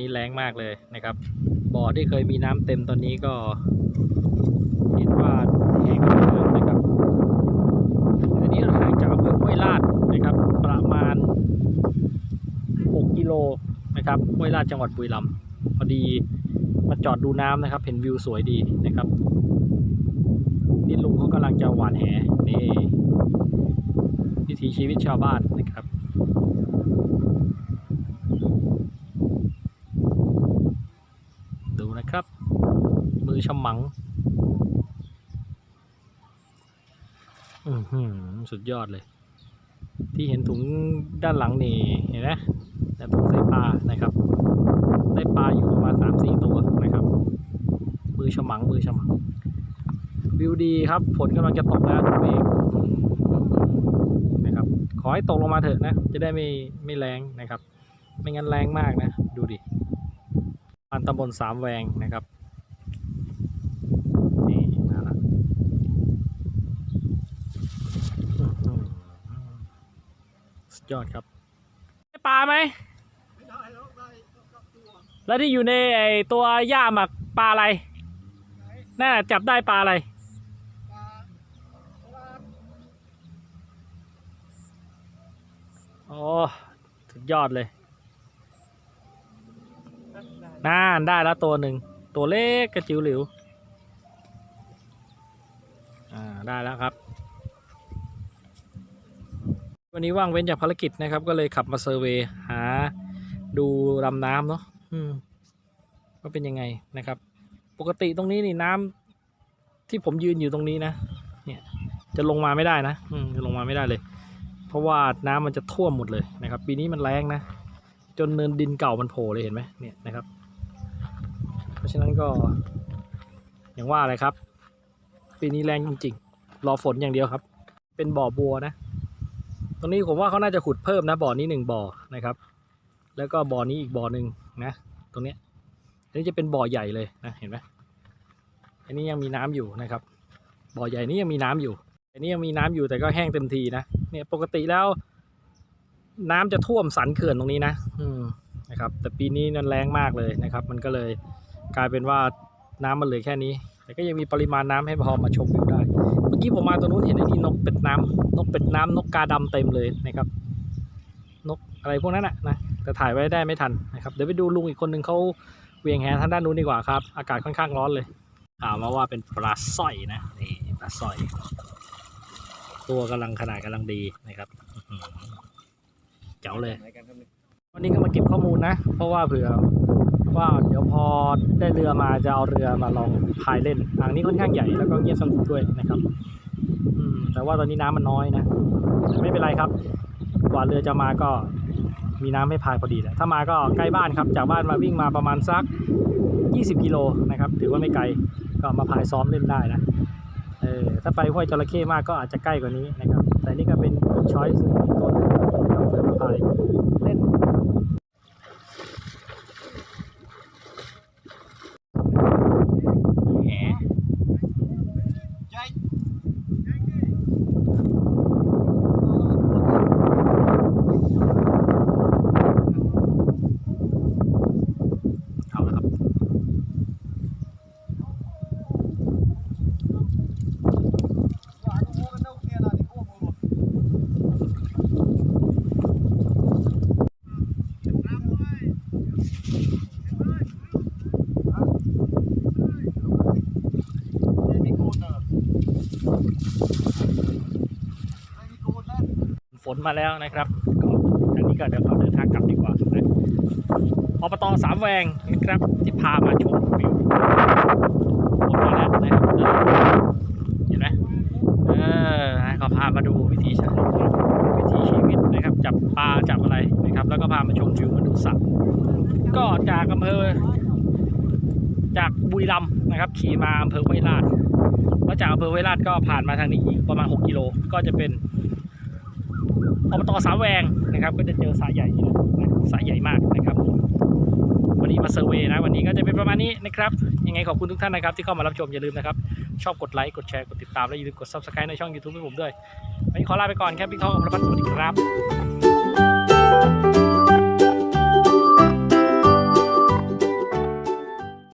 นี้แรงมากเลยนะครับ บ่อที่เคยมีน้ำเต็มตอนนี้ก็เห็นว่าแห้งแล้วนะครับอันนี้ห่างจากอำเภอห้วยลาดนะครับ ประมาณ 6 กิโลนะครับห้วยลาดจังหวัดบุรีรัมย์พอดีมาจอดดูน้ำนะครับ เห็นวิวสวยดีนะครับนี่ลุงเขากำลังจะหวานแหนี่วิถีชีวิตชาวบ้านนะครับ ดูนะครับ มือฉมัง อือหือสุดยอดเลย ที่เห็นถุงด้านหลังนี่เห็นไหมแต่ถุงใส่ปลานะครับได้ปลาอยู่ประมาณสามสี่ตัวนะครับ มือฉมังมือฉมัง วิวดีครับฝนกำลังจะตกแล้วทุกเมฆนะครับ ขอให้ตกลงมาเถอะนะ จะได้ไม่ไม่แรงนะครับ ไม่งั้นแรงมากนะ ดูดิอันตำบลสามแวงนะครับ นี่มาละอื้อหือสุด ยอดครับได้ปลาไหมแล้วที่อยู่ในไอตัวย่าหมักปลาอะไรน่าจับได้ปลาอะไรโอ้สุดยอดเลยน่าได้แล้วตัวหนึ่ง ตัวเล็กกระจิ๋วหลิว อ่า ได้แล้วครับ วันนี้ว่างเว้นจากภารกิจนะครับ ก็เลยขับมาเซอร์เวย์หาดูลำน้ำเนาะว่าเป็นยังไงนะครับ ปกติตรงนี้นี่น้ำที่ผมยืนอยู่ตรงนี้นะ เนี่ย จะลงมาไม่ได้นะจะลงมาไม่ได้เลย เพราะว่าน้ำมันจะท่วมหมดเลยนะครับ ปีนี้มันแรงนะ จนเนินดินเก่ามันโผล่เลยเห็นไหมเนี่ยนะครับ เพราะฉะนั้นก็ อย่างว่าอะไรครับ ปีนี้แรงจริงๆ รอฝนอย่างเดียวครับ เป็นบ่อบัวนะ ตรงนี้ผมว่าเขาน่าจะขุดเพิ่มนะบ่อนี้หนึ่งบ่อนะครับ แล้วก็บ่อนี้อีกบ่อหนึ่งนะตรงนี้อันนี้จะเป็นบ่อใหญ่เลยนะเห็นไหมอันนี้ยังมีน้ำอยู่นะครับ บ่อใหญ่นี้ยังมีน้ำอยู่ อันนี้ยังมีน้ำอยู่แต่ก็แห้งเต็มทีนะเนี่ยปกติแล้ว น้ำจะท่วมสันเขื่อนตรงนี้นะอืมนะครับ แต่ปีนี้นันแรงมากเลยนะครับ มันก็เลยกลายเป็นว่าน้ำมันเหลือแค่นี้ แต่ก็ยังมีปริมาณน้ำให้พอมาชมวิวได้ เมื่อกี้ผมมาตรงนู้นเห็นไอ้นี่นกเป็ดน้ำนกเป็ดน้ำนกกาดำเต็มเลยนะครับ นกอะไรพวกนั้นนะนะแต่ถ่ายไว้ได้ไม่ทันนะครับเดี๋ยวไปดูลุงอีกคนหนึ่งเขาเวียงแหทางด้านนู้นดีกว่าครับ อากาศค่อนข้างร้อนเลยถามมาว่าเป็นปลาสร้อยนะนี่ปลาสร้อย ตัวกำลังขนาดกำลังดีนะครับเจ๋วเลย วันนี้ก็มาเก็บข้อมูลนะ เพราะว่าเผื่อ ว่าเดี๋ยวพอได้เรือมาจะเอาเรือมาลองพายเล่นอ่างนี้ค่อนข้างใหญ่แล้วก็เงียบสงบด้วยนะครับอืมแต่ว่าตอนนี้น้ำมันน้อยนะแต่ไม่เป็นไรครับ กว่าเรือจะมาก็มีน้ำให้พายพอดีแหละถ้ามาก็ใกล้บ้านครับ จากบ้านมาวิ่งมาประมาณสัก 20 กิโลนะครับ ถือว่าไม่ไกลก็มาพายซ้อมเล่นได้นะเออถ้าไปห้วยจระเข้มากก็อาจจะใกล้กว่านี้นะครับ แต่นี่ก็เป็นช้อยส์ตัวนึงนะครับเพื่อมาพายเล่น แหเอาละครับ ฝ นมาแล้วนะครับก็อันนี้ก็เดี๋ยวเราเดินทางกลับดีกว่านะอบตสามแวงนะครับ ที่พามาชมวิวฝนมาแล้วนะครับเห็นไหมเออนะก็พามาดูวิธีใช้วิถีชีวิตนะครับ จับปลาจับอะไรนะครับ แล้วก็พามาชมวิวมาดูสัตว์ก็จากอำเภอ จากบุรีรัมย์นะครับ ขี่มาอำเภอห้วยลาดแล้วจากอำเภอห้วยลาดก็ผ่านมาทางนี้อีกประมาณ 6 กิโลก็จะเป็น อบตสาแวงนะครับ ก็จะเจอสายใหญ่ที่นั่สายใหญ่มากนะครับ วันนี้มาเซอร์เวย์นะ วันนี้ก็จะเป็นประมาณนี้นะครับ ยังไงขอบคุณทุกท่านนะครับ ที่เข้ามารับชมอย่าลืมนะครับ ชอบกดไลค์กดแชร์กดติดตามและอย่าลืมกด subscribe ในช่อง YouTube ให้ผมด้วยวันนี้ขอลาไปก่อนครับพี่ทองอมรพัฒน์สวัสดีครับ